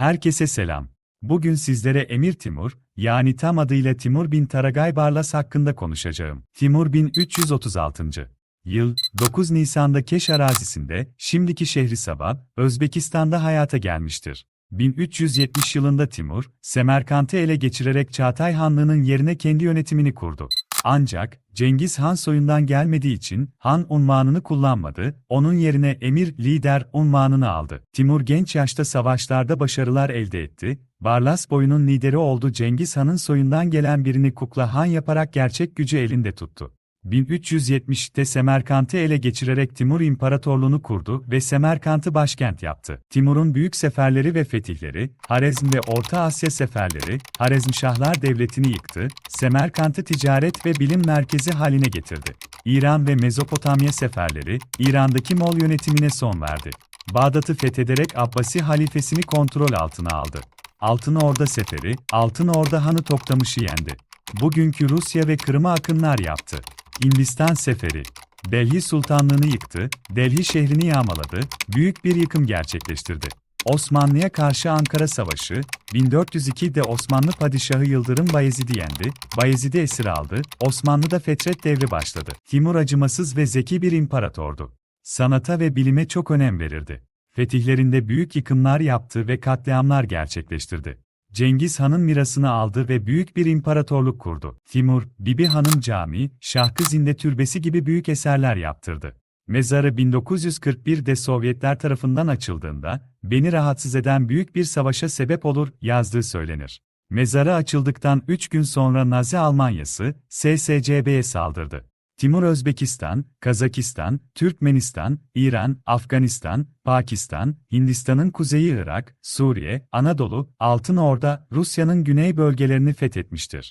Herkese selam. Bugün sizlere Emir Timur, yani tam adıyla Timur bin Taragay Barlas hakkında konuşacağım. Timur 1336. Yıl, 9 Nisan'da Keş arazisinde, şimdiki şehri Sabah, Özbekistan'da hayata gelmiştir. 1370 yılında Timur, Semerkant'ı ele geçirerek Çağatay Hanlığı'nın yerine kendi yönetimini kurdu. Ancak, Cengiz Han soyundan gelmediği için Han unvanını kullanmadı, onun yerine emir lider unvanını aldı. Timur genç yaşta savaşlarda başarılar elde etti, Barlas boyunun lideri oldu Cengiz Han'ın soyundan gelen birini Kukla Han yaparak gerçek gücü elinde tuttu. 1370'te Semerkant'ı ele geçirerek Timur İmparatorluğunu kurdu ve Semerkant'ı başkent yaptı. Timur'un büyük seferleri ve fetihleri, Harezm ve Orta Asya seferleri, Harezmşahlar devletini yıktı, Semerkant'ı ticaret ve bilim merkezi haline getirdi. İran ve Mezopotamya seferleri, İran'daki Moğol yönetimine son verdi. Bağdat'ı fethederek Abbasi halifesini kontrol altına aldı. Altın Orda Seferi, Altın Orda Hanı Toktamış'ı yendi. Bugünkü Rusya ve Kırım'a akınlar yaptı. Hindistan Seferi, Delhi Sultanlığını yıktı, Delhi şehrini yağmaladı, büyük bir yıkım gerçekleştirdi. Osmanlı'ya karşı Ankara Savaşı, 1402'de Osmanlı Padişahı Yıldırım Bayezid'i yendi, Bayezid'i esir aldı, Osmanlı'da fetret devri başladı. Timur acımasız ve zeki bir imparatordu. Sanata ve bilime çok önem verirdi. Fetihlerinde büyük yıkımlar yaptı ve katliamlar gerçekleştirdi. Cengiz Han'ın mirasını aldı ve büyük bir imparatorluk kurdu. Timur, Bibi Hanım Camii, Şahkızinde Türbesi gibi büyük eserler yaptırdı. Mezarı 1941'de Sovyetler tarafından açıldığında, beni rahatsız eden büyük bir savaşa sebep olur yazdığı söylenir. Mezarı açıldıktan 3 gün sonra Nazi Almanyası, SSCB'ye saldırdı. Timur Özbekistan, Kazakistan, Türkmenistan, İran, Afganistan, Pakistan, Hindistan'ın kuzeyi Irak, Suriye, Anadolu, Altın Orda, Rusya'nın güney bölgelerini fethetmiştir.